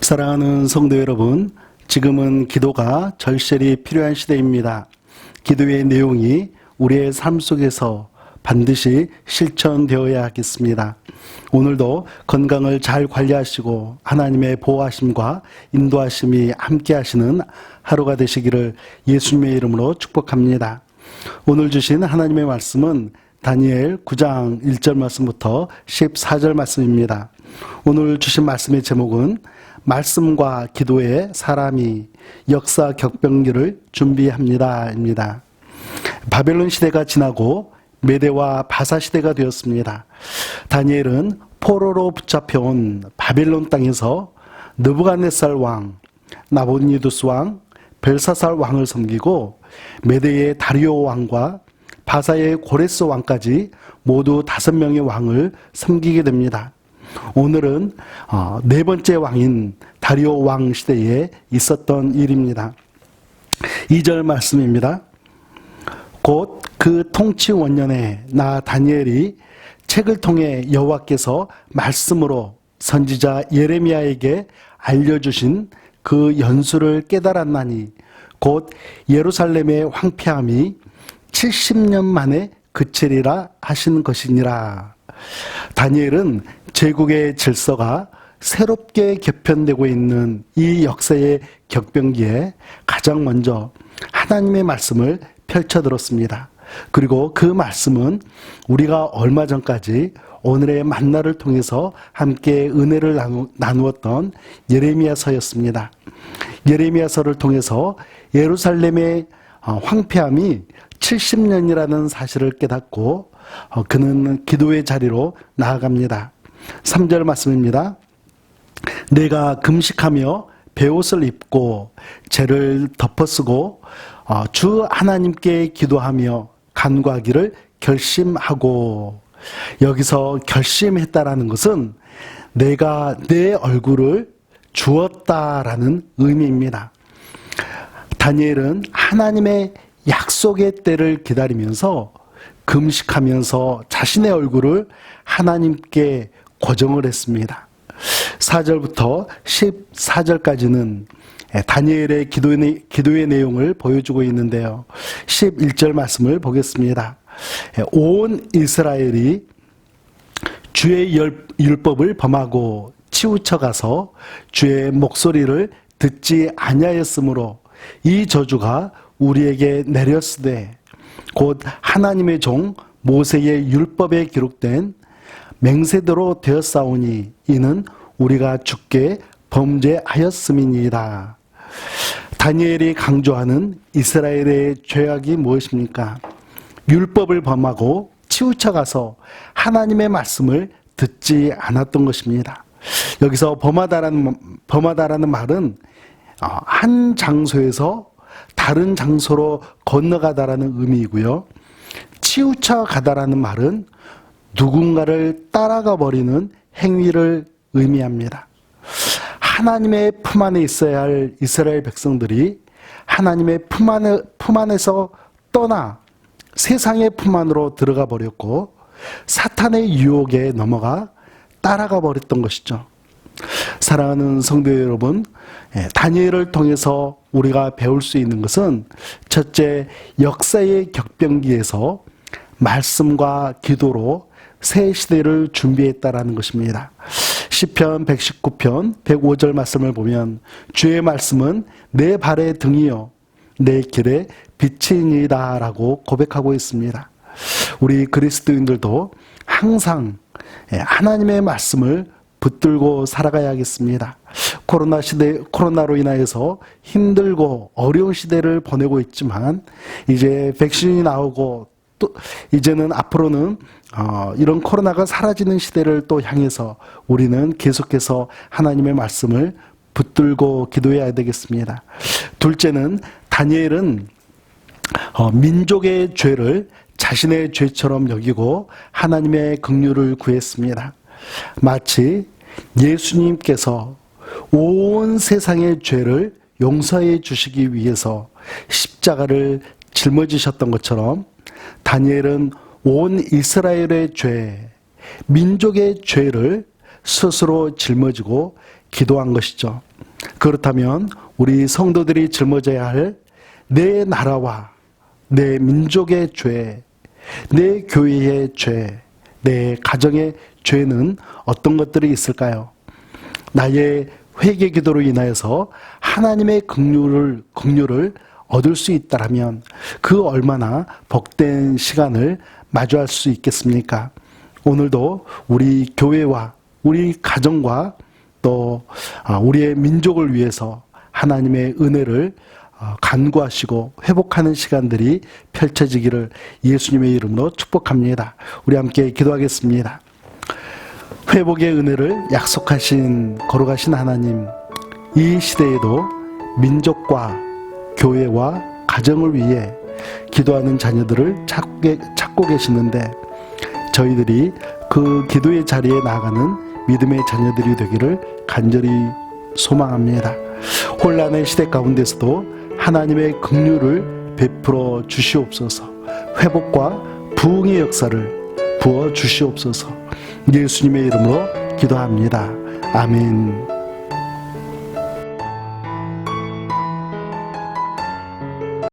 사랑하는 성도 여러분, 지금은 기도가 절실히 필요한 시대입니다. 기도의 내용이 우리의 삶 속에서 반드시 실천되어야 하겠습니다. 오늘도 건강을 잘 관리하시고 하나님의 보호하심과 인도하심이 함께 하시는 하루가 되시기를 예수님의 이름으로 축복합니다. 오늘 주신 하나님의 말씀은 다니엘 9장 1절 말씀부터 14절 말씀입니다. 오늘 주신 말씀의 제목은 말씀과 기도에 사람이 역사 격변기를 준비합니다입니다. 바벨론 시대가 지나고 메대와 바사 시대가 되었습니다. 다니엘은 포로로 붙잡혀온 바벨론 땅에서 느부갓네살 왕, 나보니두스 왕, 벨사살 왕을 섬기고 메대의 다리오 왕과 바사의 고레스 왕까지 모두 다섯 명의 왕을 섬기게 됩니다. 오늘은 어, 네 번째 왕인 다리오 왕 시대에 있었던 일입니다. 2절 말씀입니다. 곧 그 통치 원년에 나 다니엘이 책을 통해 여호와께서 말씀으로 선지자 예레미야에게 알려주신 그 연수를 깨달았나니 곧 예루살렘의 황폐함이 70년 만에 그치리라 하신 것이니라. 다니엘은 제국의 질서가 새롭게 개편되고 있는 이 역사의 격변기에 가장 먼저 하나님의 말씀을 펼쳐 들었습니다. 그리고 그 말씀은 우리가 얼마 전까지 오늘의 만나를 통해서 함께 은혜를 나누었던 예레미야서였습니다. 예레미야서를 통해서 예루살렘의 어, 황폐함이 70년이라는 사실을 깨닫고 어, 그는 기도의 자리로 나아갑니다. 3절 말씀입니다. 내가 금식하며 베옷을 입고 죄를 덮어쓰고 어, 주 하나님께 기도하며 간과하기를 결심하고 여기서 결심했다라는 것은 내가 내 얼굴을 주었다라는 의미입니다. 다니엘은 하나님의 약속의 때를 기다리면서 금식하면서 자신의 얼굴을 하나님께 고정을 했습니다. 4절부터 14절까지는 다니엘의 기도의, 기도의 내용을 보여주고 있는데요. 11절 말씀을 보겠습니다. 온 이스라엘이 주의 율법을 범하고 치우쳐 가서 주의 목소리를 듣지 아니하였으므로 이 저주가 우리에게 내렸으되 곧 하나님의 종 모세의 율법에 기록된 맹세대로 되었사오니 이는 우리가 죽게 범죄하였음이니이다. 다니엘이 강조하는 이스라엘의 죄악이 무엇입니까? 율법을 범하고 치우쳐 가서 하나님의 말씀을 듣지 않았던 것입니다. 여기서 범하다라는, 범하다라는 말은 어, 한 장소에서 다른 장소로 건너가다라는 의미이고요. 치우쳐 가다라는 말은 누군가를 따라가 버리는 행위를 의미합니다. 하나님의 품 안에 있어야 할 이스라엘 백성들이 하나님의 품 안에 품 안에서 떠나 세상의 품 안으로 들어가 버렸고 사탄의 유혹에 넘어가 따라가 버렸던 것이죠. 사랑하는 성도 여러분, 예, 다니엘을 통해서 우리가 배울 수 있는 것은 첫째, 역사의 격변기에서 말씀과 기도로 새 시대를 준비했다라는 것입니다. 시편 119편 105절 말씀을 보면 주의 말씀은 내 발의 등이요 내 길에 빛이니다라고 고백하고 있습니다. 우리 그리스도인들도 항상 예, 하나님의 말씀을 붙들고 살아가야겠습니다. 코로나 시대, 코로나로 인하여서 힘들고 어려운 시대를 보내고 있지만, 이제 백신이 나오고, 또, 이제는 앞으로는, 어, 이런 코로나가 사라지는 시대를 또 향해서 우리는 계속해서 하나님의 말씀을 붙들고 기도해야 되겠습니다. 둘째는, 다니엘은, 어, 민족의 죄를 자신의 죄처럼 여기고 하나님의 긍휼을 구했습니다. 마치 예수님께서 온 세상의 죄를 용서해 주시기 위해서 십자가를 짊어지셨던 것처럼 다니엘은 온 이스라엘의 죄, 민족의 죄를 스스로 짊어지고 기도한 것이죠. 그렇다면 우리 성도들이 짊어져야 할 내 나라와 내 민족의 죄, 내 교회의 죄, 내 가정의 죄는 어떤 것들이 있을까요? 나의 회개 기도로 인하여서 하나님의 긍휼을 긍휼을 얻을 수 있다라면 그 얼마나 복된 시간을 마주할 수 있겠습니까? 오늘도 우리 교회와 우리 가정과 또 아, 우리의 민족을 위해서 하나님의 은혜를 어, 간구하시고 회복하는 시간들이 펼쳐지기를 예수님의 이름으로 축복합니다. 우리 함께 기도하겠습니다. 회복의 은혜를 약속하신 걸어가신 하나님, 이 시대에도 민족과 교회와 가정을 위해 기도하는 자녀들을 찾고, 계시는데 저희들이 그 기도의 자리에 나아가는 믿음의 자녀들이 되기를 간절히 소망합니다. 혼란의 시대 가운데서도 하나님의 긍휼을 베풀어 주시옵소서. 회복과 부흥의 역사를 부어 주시옵소서. 예수님의 이름으로 기도합니다. 아멘.